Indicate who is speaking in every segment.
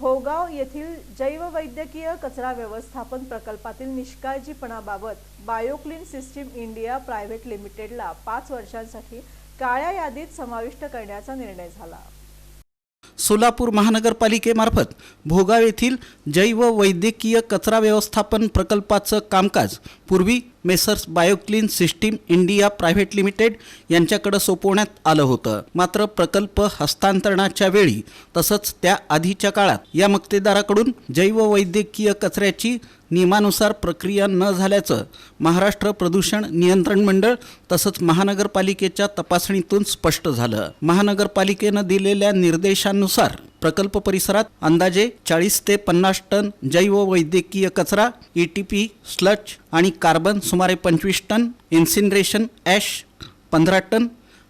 Speaker 1: भोगाव येथील जैववैद्यकीय कचरा व्यवस्थापन प्रकल्पातील निष्काळजीपणाबाबत बायोक्लीन सिस्टीम इंडिया प्रायव्हेट लिमिटेडला पाच वर्षांसाठी काळ्या यादीत समाविष्ट करण्याचा निर्णय झाला.
Speaker 2: सोलापूर महानगरपालिकेमार्फत भोगाव येथील जैव वैद्यकीय कचरा व्यवस्थापन प्रकल्पाचं कामकाज पूर्वी Messrs Bioclean system India private limited यांच्याकडे सोपवण्यात आलं होतं. मात्र प्रकल्प हस्तांतरणाच्या वेळी तसंच त्या आधीच्या काळात या मक्तेदाराकडून जैव वैद्यकीय कचऱ्याची नियमानुसार प्रक्रिया न झाल्याचं महाराष्ट्र प्रदूषण नियंत्रण मंडळ तसंच महानगरपालिकेच्या तपासणीतून स्पष्ट झालं. महानगरपालिकेनं दिलेल्या निर्देशानुसार प्रकल्प परिसरात अंदाजे चाळीस ते पन्नास टन जैव वैद्यकीय कचरा ई टी पी स्लच आणि कार्बन सुमारे पंचवीस टन इन्सिनरेशन ॲश पंधरा टन.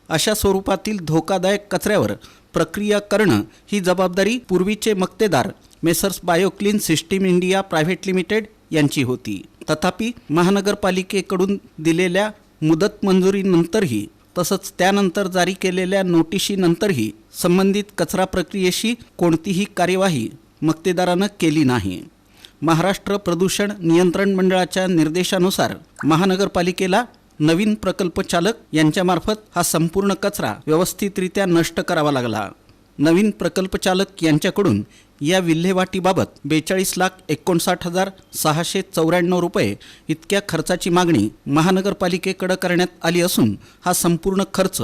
Speaker 2: अशा स्वरूपातील धोकादायक कचऱ्यावर प्रक्रिया करणं ही जबाबदारी पूर्वीचे मक्तेदार Messrs Bioclean system India private limited यांची होती. तथापि महानगरपालिकेकडून दिलेल्या मुदत मंजुरीनंतरही तसंच त्यानंतर जारी केलेल्या नोटिशीनंतरही संबंधित कचरा प्रक्रियेशी कोणतीही कार्यवाही मक्तेदारानं केली नाही. महाराष्ट्र प्रदूषण नियंत्रण मंडळाच्या निर्देशानुसार महानगरपालिकेला नवीन प्रकल्प चालक यांच्यामार्फत हा संपूर्ण कचरा व्यवस्थितरित्या नष्ट करावा लागला. नवीन प्रकल्प चालक यांच्याकडून या विल्हेवाटीबाबत बेचाळीस लाख एकोणसाठ हजार सहाशे चौऱ्याण्णव रुपये इतक्या खर्चाची मागणी महानगरपालिकेकडं करण्यात आली असून हा संपूर्ण खर्च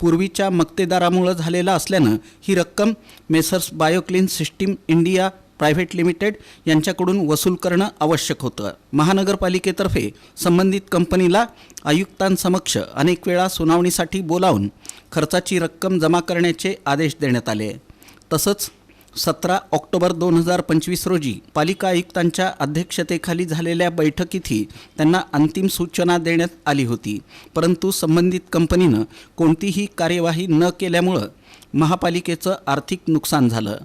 Speaker 2: पूर्वीच्या मक्तेदारामुळं झालेला असल्यानं ही रक्कम Messrs Bioclean system India private limited यांच्याकडून वसूल करणं आवश्यक होतं. महानगरपालिकेतर्फे संबंधित कंपनीला आयुक्तांसमक्ष अनेक वेळा सुनावणीसाठी बोलावून खर्चाची रक्कम जमा करण्याचे आदेश देण्यात आले. तसंच सतरा ऑक्टोबर दोन हजार पंचवीस रोजी पालिका आयुक्तांच्या अध्यक्षतेखाली झालेल्या बैठकीतही त्यांना अंतिम सूचना देण्यात आली होती. परंतु संबंधित कंपनीनं कोणतीही कार्यवाही न केल्यामुळं महापालिकेचं आर्थिक नुकसान झालं.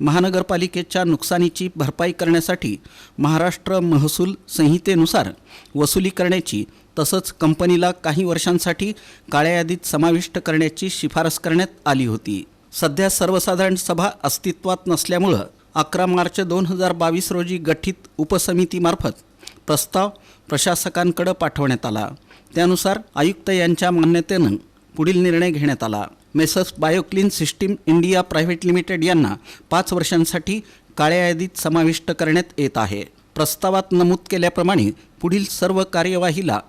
Speaker 2: महानगरपालिकेच्या नुकसानीची भरपाई करण्यासाठी महाराष्ट्र महसूल संहितेनुसार वसुली करण्याची तसंच कंपनीला काही वर्षांसाठी काळ्या यादीत समाविष्ट करण्याची शिफारस करण्यात आली होती. सध्या सर्वसाधारण सभा अस्तित्वात नसल्यामुळं अकरा मार्च दोन हजार बावीस रोजी गठीत उपसमितीमार्फत प्रस्ताव प्रशासकांकडे पाठवण्यात आला. त्यानुसार आयुक्त यांच्या मान्यतेनं पुढील निर्णय घेण्यात आला. Messrs Bioclean system India private limited यांना पाच वर्षांसाठी काळ्या यादीत समाविष्ट करण्यात येत आहे. प्रस्तावात नमूद केल्याप्रमाणे पुढील सर्व कार्यवाहीला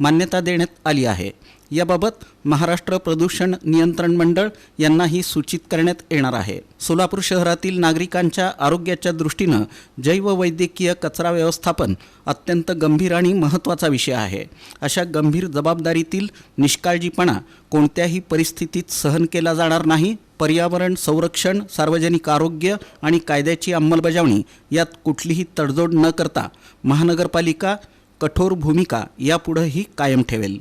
Speaker 2: मान्यता देण्यात आली आहे. याबाबत महाराष्ट्र प्रदूषण नियंत्रण मंडळ यांनाही सूचित करण्यात येणार आहे. सोलापूर शहरातील नागरिकांच्या आरोग्याच्या दृष्टीनं जैववैद्यकीय कचरा व्यवस्थापन अत्यंत गंभीर आणि महत्त्वाचा विषय आहे. अशा गंभीर जबाबदारीतील निष्काळजीपणा कोणत्याही परिस्थितीत सहन केला जाणार नाही. पर्यावरण संरक्षण सार्वजनिक आरोग्य आणि कायद्याची अंमलबजावणी यात कुठलीही तडजोड न करता महानगरपालिका कठोर भूमिका यापुढंही कायम ठेवेल.